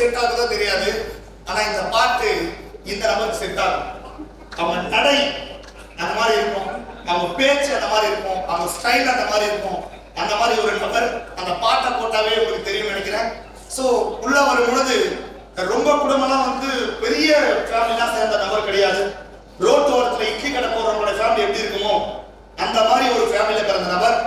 Set ஆகுதோ தெரியாது. ஆனா இந்த பாட்டு இந்த நபருக்கு செட் ஆகும் அவன் நடை அந்த மாதிரி இருக்கும். அவன் பேச்சு அந்த மாதிரி இருக்கும். அவன் ஸ்டைல் அந்த மாதிரி இருக்கும். அந்த மாதிரி ஒரு நபர் அந்த பாட்டை போட்டாவே உங்களுக்கு தெரியும் நினைக்கிறேன். ஸோ உள்ள வரும் பொழுது ரொம்ப குடும்பம்லாம் வந்து பெரிய ஃபேமிலிலாம் சேர்ந்த நபர் கிடையாது. ரோட் ஓரத்துல இட்லி கடை போடுறவங்களோட ஃபேமிலி எப்படி இருக்குமோ அந்த மாதிரி ஒரு ஃபேமிலியில பிறந்த நபர்.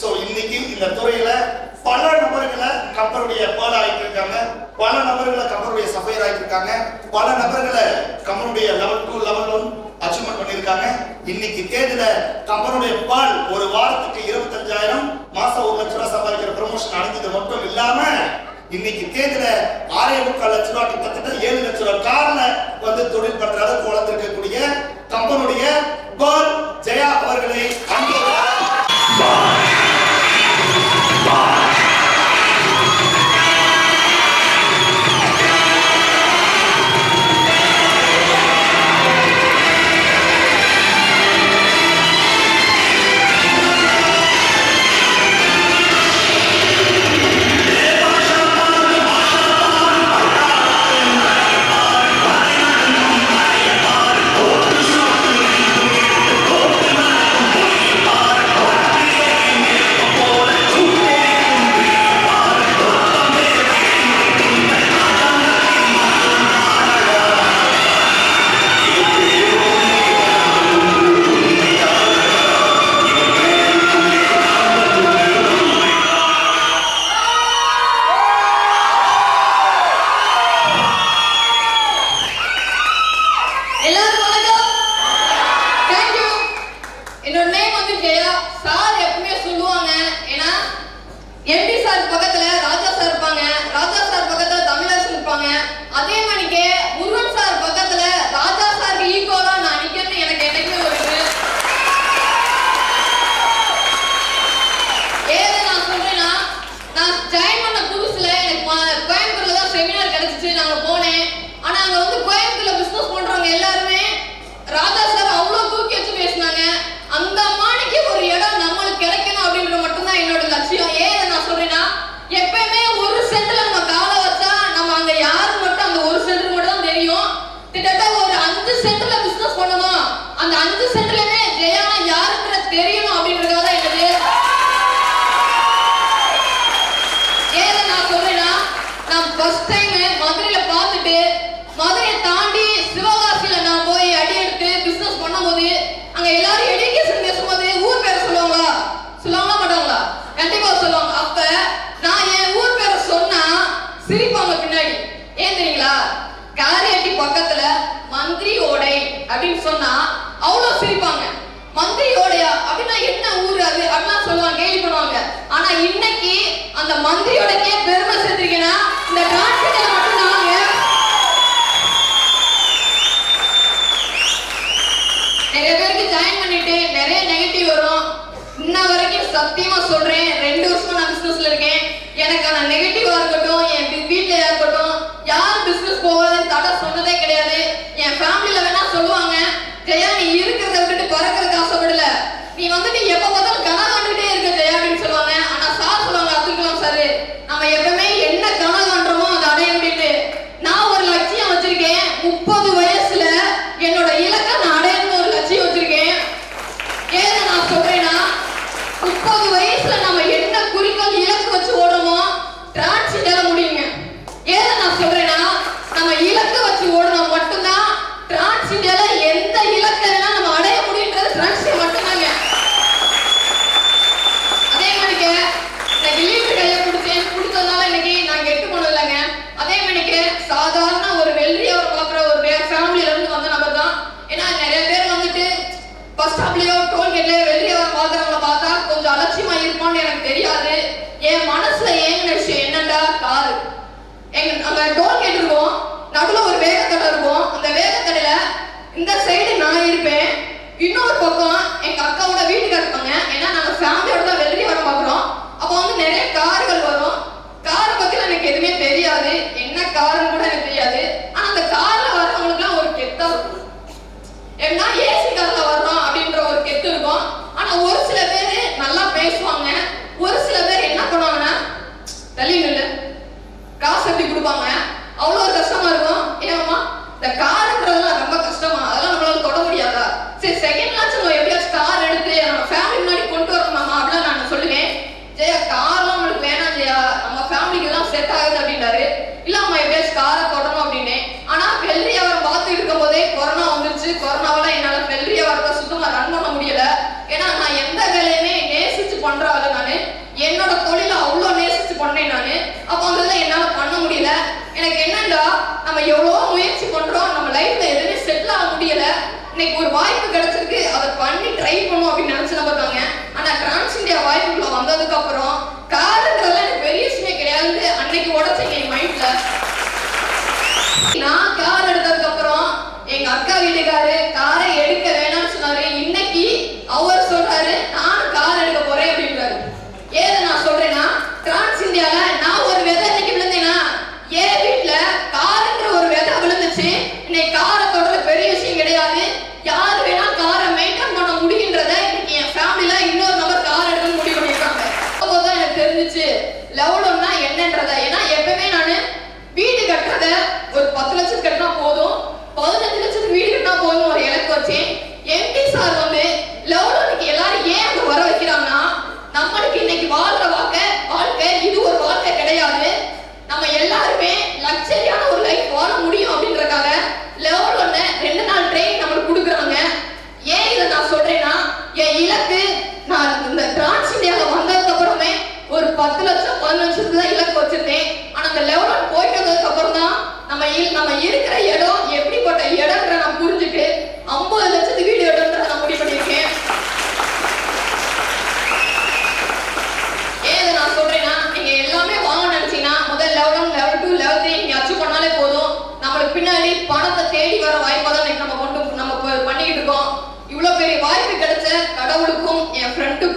ஸோ இன்னைக்கு இந்த துறையில பல நபர்களை கம்பருடைய பேர் ஆகிட்டு பல நபர்களை கம்பருடைய சஃபையர் ஆகிட்டு பல நபர்களை கம்பருடைய level two level one achievement பண்ணியிருக்காங்க. இன்னைக்கு தேதியில கம்பனுடைய பால் ஒரு வாரத்துக்கு இருபத்தஞ்சாயிரம் மாசம் ஒரு லட்ச ரூபாய் சம்பாதிக்கிற ப்ரொமோஷன் அடைஞ்சது மட்டும் இல்லாம இன்னைக்கு தேதியில ஆரே முக்கால் சார் பக்கத்துல ராஜா சார் இருப்பாங்க. ராஜா சார் பக்கத்துல தமிழரசன் இருப்பாங்க. அதே மணிக்கு முருகன் சார் பக்கத்துல ராஜா சாருக்கு ஈக்குவலா நான் நிக்கணும்னு எனக்கு என்னைக்குமே ஒரு இது. ஏது நான் சொல்றேன்னா நான் ஜாயின் பண்ண புதுசுல எனக்கு ம- கோயம்புத்தூர்ல தான் செமினார் கிடைச்சிச்சு நாங்க போனேன் ஆனா அங்க வந்து கோயம்புத்தூர்ல பிசினஸ் பண்றவங்க எல்லாருமே ராஜா சார் அவ்வளவு தூக்கி வச்சு பேசினாங்க அந்த மாணிக்கு ஒரு இடம் நம்மளுக்கு கிடைக்கணும் அப்படின்ற மட்டும்தான் என்னோட லட்சியம் ஏன் இதை நான் சொல்றேன்னா எப்பயுமே ஒரு சென்ட்ல நம்ம காலை வச்சா நம்ம அங்க யாரு மட்டும் அந்த ஒரு சென்ட் மட்டும் தான் தெரியும் கிட்டத்தட்ட ஒரு அஞ்சு சென்ட்ல பிசினஸ் பண்ணணும் அந்த அஞ்சு சென்ட்லயுமே ஜெயானா யாருன்றது தெரியணும் அப்படின்றதுக்காக தான் என்னது ஏதை நான் சொல்றேன்னா நான் ஃபர்ஸ்ட் டைம் மதுரையில பார்த்துட்டு மதுரையை தாண்டி சிவகாசியில நான் போய் அடி எடுத்து பிசினஸ் பண்ணும்போது அங்க எல்லாரும் எடுக்கேஷன் பேசும்போது ஊர் பேரை சொல்லுவாங்களா? சொல்லுவாங்களா மாட்டாங்களா? கண்டிப்பா சொல்லுவாங்க. அப்ப நான் என் ஊர் பேரை சொன்னா சிரிப்பாங்க பின்னாடி. ஏன் தெரியுங்களா? காரியாட்டி பக்கத்துல மந்திரி ஓடை அப்படின்னு சொன்னா அவ்வளவு சிரிப்பாங்க. மந்திரி ஓடையா? அப்படின்னா என்ன ஊர் அது? அப்படிலாம் சொல்லுவாங்க கேள்வி பண்ணுவாங்க ஆனா இன்னைக்கு அந்த மந்திரியோடக்கே பெருமை சேர்த்திருக்கேன்னா இந்த டிரான்ஸ்மிட்டர் மட்டும் நாங்க நிறைய பேருக்கு ஜாயின் பண்ணிட்டு நிறைய நெகட்டிவ் வரும். இன்ன வரைக்கும் சத்தியமா சொல்றேன். ரெண்டு வருஷமா நான் பிசினஸ்ல இருக்கேன். எனக்கான நெகட்டிவா இருக்கட்டும் என் வீ- வீட்ல இருக்கட்டும் யார் பிசினஸ் போகாதுன்னு தடை சொன்னதே கிடையாது என் ஃபேமிலில வேணா சொல்லுவாங்க ஜெயா நீ இருக்கிறத விட்டுட்டு பறக்கிறதுக்கு ஆசைப்படல நீ வந்துட்டு எப்ப பார்த்தாலும் கனவு கண்டுகிட்டே இருக்க ஜெயா அப்படின்னு சொல்லுவாங்க ஆனா சார் சொல்லுவாங்க அப்துல் கலாம் சார் நம்ம எப்பவுமே என்ன கனவு காண்றோமோ அதை அடைய முடியுது நான் ஒரு லட்சியம் வச்சிருக்கேன் முப்பது வயசுல என்னோட இலக்கை நான் அடையணும்னு ஒரு லட்சியம் வச்சிருக்கேன் ஏன் நான் சொல்றேன்னா முப்பது வயசுல நம்ம என்ன குறிக்கோள் இலக்கு வச்சு ஓடுறோமோ டிரான்சிட்டால முடியுங்க ஏன் நான் சொல்றேன்னா நம்ம இலக்கு வச்சு ஓடுனா மட்டும்தான் டிரான்சிட்டால எந்த இலக்கை வேணா நம்ம அடைய முடியுன்றது டிரான்சிட் மட்டும்தாங்க அதே மாதிரிக்கு இன்னைக்கு லீவு கையை கொடுத்தேன் கொடுத்ததுனால இன்னைக்கு நான் கெட்டு போனது இல்லைங்க அதே மாதிரிக்கு சாதாரண ஒரு வெள்ளரியாவை பார்க்குற ஒரு ஃபேமிலியில இருந்து வந்த நபர் தான் ஏன்னா நிறைய பேர் வந்துட்டு பஸ் ஸ்டாப்லயோ டோல்கேட்லயோ வெள்ளரியாவை பார்க்குறவங்கள பார்த்தா கொஞ்சம் அலட்சியமா இருப்பான்னு எனக்கு தெரியாது என் மனசுல ஏங்கின விஷயம் என்னண்டா காரு எங்க அங்க டோல்கேட் இருக்கும் நடுவில் ஒரு வேகத்தடை இருக்கும். அந்த வேகத்தடையில இந்த சைடு நான் இருப்பேன். இன்னொரு பக்கம் எங்க அக்காவோட வீட்டுக்கு இருப்பாங்க. ஏன்னா நாங்க ஃபேமிலியோட தான்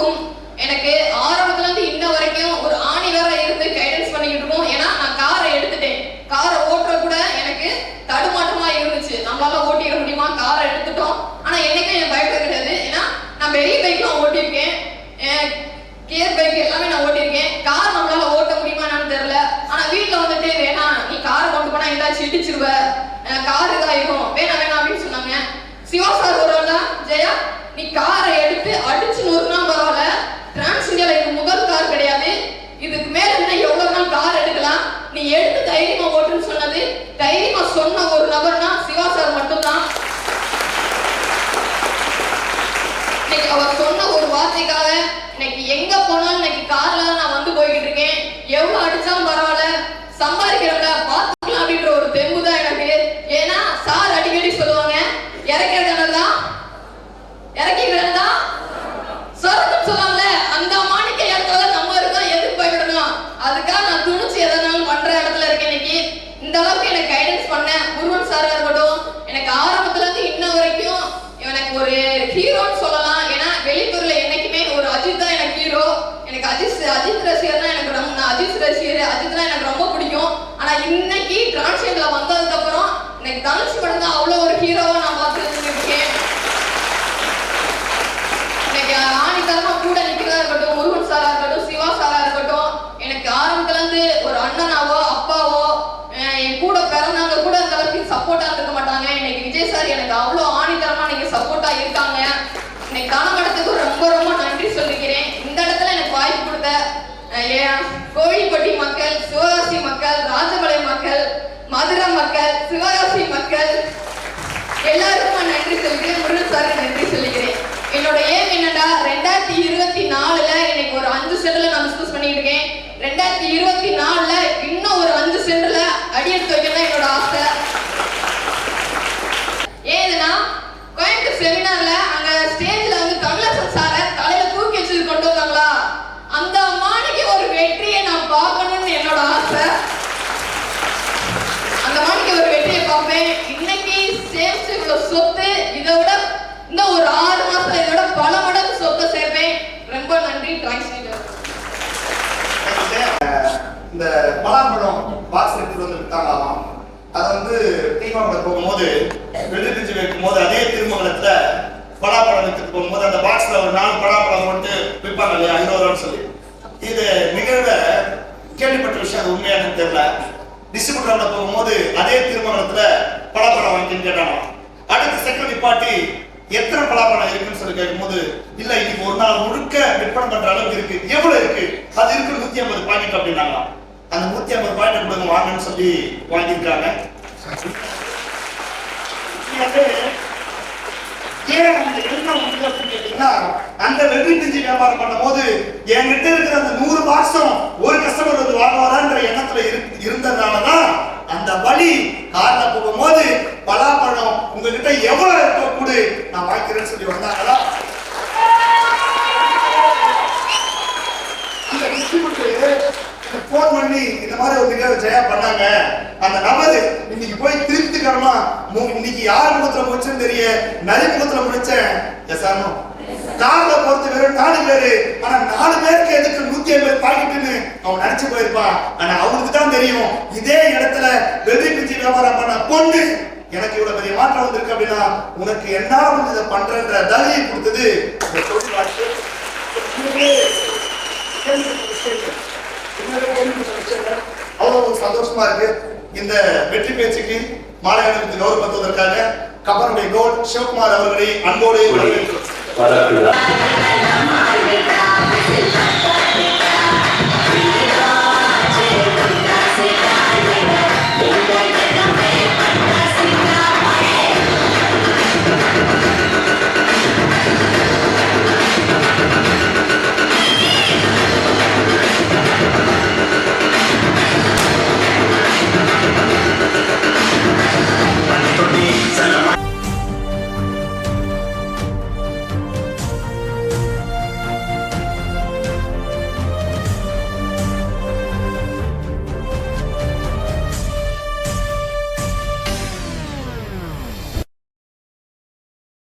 இருக்கும். எனக்கு ஆரம்பத்துல இருந்து இன்ன வரைக்கும் ஒரு ஆணி வேற இருந்து கைடன்ஸ் பண்ணிக்கிட்டு இருக்கோம். ஏன்னா நான் காரை எடுத்துட்டேன். காரை ஓட்டுற கூட எனக்கு தடுமாற்றமா இருந்துச்சு. நம்மளால ஓட்டிட முடியுமா? காரை எடுத்துட்டோம். ஆனா என்னைக்கும் என் பயப்பட கிடையாது. ஏன்னா நான் பெரிய பைக்லாம் ஓட்டியிருக்கேன். கேர் பைக் எல்லாமே நான் ஓட்டியிருக்கேன். கார் நம்மளால ஓட்ட முடியுமா என்னன்னு தெரியல. ஆனா வீட்டுல வந்துட்டு வேணாம் நீ காரை கொண்டு போனா எங்காச்சும் இடிச்சிருவ கார் இதாயிருக்கும் வேணாம் வேணாம் அப்படின்னு சொன்னாங்க. சிவா சார் வருவாங்க ஜெயா? நீ காரை எடுத்து அடிச்சு நொறுனா பரவாயில்ல டிரான்ஸ் இந்தியால இது முதல் கார் கிடையாது. இதுக்கு மேல என்ன எவ்வளவு நாள் கார் எடுக்கலாம்? நீ எடுத்து தைரியமா ஓட்டுன்னு சொன்னது தைரியமா சொன்ன ஒரு நபர்னா சிவா சார் மட்டும்தான் இன்னைக்கு அவர் சொன்ன ஒரு வார்த்தைக்காக இன்னைக்கு எங்க போனாலும் இன்னைக்கு கார்ல தான் நான் வந்து போய்கிட்டு இருக்கேன் எவ்வளவு அடிச்சாலும் பரவாயில்ல சம்பாதிக்கிறவங்க பார்த்துக்கலாம் அப்படின்ற ஒரு தெம்பு தான் எனக்கு ஏன்னா சார் அடிக்கடி சொல்லுவாங்க இறக்கிறது தான் இறக்கிறது தான் சொர்க்கம் சொல்லுவாங்கல்ல அந்த மாணிக்க இடத்துல நம்ம இருக்கோம் எதுக்கு பயப்படணும் அதுக்காக நான் துணிச்சு எதனாலும் பண்ற இடத்துல இருக்கேன் இன்னைக்கு இந்த அளவுக்கு எனக்கு கைடன்ஸ் பண்ண முருகன் சாரா இருக்கட்டும் எனக்கு ஆரம்பத்துல இருந்து இன்ன வரைக்கும் எனக்கு ஒரு ஹீரோன்னு சொல்லலாம் ஏன்னா வெளித்தூர்ல என்னைக்குமே ஒரு அஜித் தான் எனக்கு ஹீரோ எனக்கு அஜித் அஜித் ரசிகர்னா எனக்கு ரொம்ப நான் அஜித் ரசிகர் அஜித் தான் எனக்கு ரொம்ப பிடிக்கும் ஆனா இன்னைக்கு டிரான்ஸ்லேட்ல வந்ததுக்கு அப்புறம் எனக்கு தனுஷ் படம் தான் அவ்வளோ ஒரு ஹீரோவா நான் பார்த்துட்டு இருக்கேன் எனக்கு ஆணித்தரமா கூட நிற்கிறதா இருக்கட்டும் முருகன் சாரா இருக்கட்டும் சிவா சாரா இருக்கட்டும் எனக்கு ஆரம்பத்துலேருந்து ஒரு அண்ணனாவோ அப்பாவோ என் கூட பிறந்தவங்க கூட அந்த அளவுக்கு சப்போர்ட்டாக இருக்க மாட்டாங்க. இன்னைக்கு விஜய் சார் எனக்கு அவ்வளோ ஆணித்தரமா இன்னைக்கு சப்போர்ட்டாக இருக்காங்க. இன்னைக்கு காலகட்டத்துக்கு ரொம்ப ரொம்ப நன்றி சொல்லிக்கிறேன். இந்த இடத்துல எனக்கு வாய்ப்பு கொடுத்த கோழிப்பட்டி மக்கள் சிவகாசி மக்கள் ராஜபாளையம் மக்கள் மதுரை மக்கள் சிவகாசி மக்கள் எல்லாருக்கும் நான் நன்றி சொல்கிறேன் முருகன் சாருக்கு நன்றி சொல்லிக்கிறேன். என்னோட ஏம் என்னடா ரெண்டாயிரத்தி இருபத்தி நாலுல இன்னைக்கு ஒரு அஞ்சு சென்ட்ல நான் டிஸ்கஸ் பண்ணிட்டு இருக்கேன். ரெண்டாயிரத்தி இருபத்தி நாலுல இன்னும் ஒரு அஞ்சு சென்ட்ல அடியெடுத்து வைக்கணும் என்னோட ஆசை ஏதுன்னா கோயம்புத்தூர் செமினார்ல அங்க ஸ்டேஜ்ல வந்து கமலசன் சாரை தலையில தூக்கி வச்சு கொண்டு வந்தாங்களா அந்த மாணிக்கு ஒரு வெற்றியை நான் பார்க்கணும்னு என்னோட ஆசை அந்த மாதிரி ஒரு வெற்றியை பார்ப்பேன் இன்னைக்கு சேர்த்து இவ்வளவு சொத்து இதை விட இன்னும் ஒரு ஆறு மாசம் இதை விட பல மடங்கு சொத்தை சேர்ப்பேன் ரொம்ப நன்றி டிரான்ஸ்லேட்டர் இந்த பலாப்பழம் பாக்ஸ் எடுத்துட்டு வந்து வித்தாங்களாம்? அதை வந்து தீபாவளி போகும்போது வெள்ளி வைக்கும் போது அதே திருமங்கலத்துல பலாப்பழம் வித்துட்டு போகும்போது அந்த பாக்ஸ்ல ஒரு நாலு பலாப்பழம் போட்டு விற்பாங்க இல்லையா? ஐநூறு ரூபான்னு சொல்லி. இது நிகழ்வ கேள்விப்பட்ட விஷயம் அது உண்மையானு தெரியல. டிஸ்ட்ரிபியூட்டர்ல போகும்போது அதே திருமணத்துல பலாப்பழம் வாங்கின்னு கேட்டாங்க அடுத்த செகண்ட் நிப்பாட்டி எத்தனை பலாப்பழம் இருக்குன்னு சொல்லி கேட்கும்போது இல்ல இன்னைக்கு ஒரு நாள் முழுக்க விற்பனை பண்ற அளவுக்கு இருக்கு. எவ்வளவு இருக்கு? அது இருக்கு நூத்தி ஐம்பது பாக்கெட் அப்படின்னாங்களாம். அந்த நூத்தி ஐம்பது பாக்கெட் கொடுங்க வாங்கன்னு சொல்லி வாங்கியிருக்காங்க. இது வந்து ஏன் அந்த எண்ணம் வந்து கேட்டீங்கன்னா, அந்த வெற்றி பிஞ்சு வியாபாரம் பண்ணும்போது என்கிட்ட இருக்கிற அந்த நூறு பாக்ஸும் ஒரு கஸ்டமர் வந்து வாங்குவாரான்ற எண்ணத்துல இரு- இருந்ததுனாலதான் அந்த வழி கார்ல போகும்போது பலாப்பழம் உங்ககிட்ட எவ்வளவு இருக்க கூடு நான் வாங்கிக்கிறேன்னு சொல்லி வந்தாங்களா அந்த distributor போன் பண்ணி இந்த மாதிரி ஒரு நிகழ்வு ஜெயா பண்ணாங்க. அந்த நபர் இன்னைக்கு போய் திருப்திகரமா இன்னைக்கு யார் முகத்துல முடிச்சுன்னு தெரிய நரி முகத்துல முடிச்சேன். எஸ் ஆனோ கார்ல பொறுத்த வெறும் நாலு பேரு. ஆனா நாலு பேருக்கு எதுக்கு நூத்தி ஐம்பது பாக்கெட்டுன்னு அவன் நினைச்சு போயிருப்பான். ஆனா அவனுக்கு தான் தெரியும். இதே இடத்துல வெள்ளி பிஞ்சு வியாபாரம் பண்ண பொண்ணு எனக்கு இவ்வளவு பெரிய மாற்றம் வந்திருக்கு அப்படின்னா உனக்கு என்னால இதை பண்றன்ற தலையை கொடுத்தது இந்த தொழில் வாழ்க்கை அவ்வளவு சந்தோஷமா இருக்கு இந்த வெற்றி பேச்சுக்கு மாலை அணிவித்து கௌரவப்படுத்துவதற்காக கபருடைய கோல் சிவகுமார் அவர்களை அன்போடு வரவேற்கிறோம்.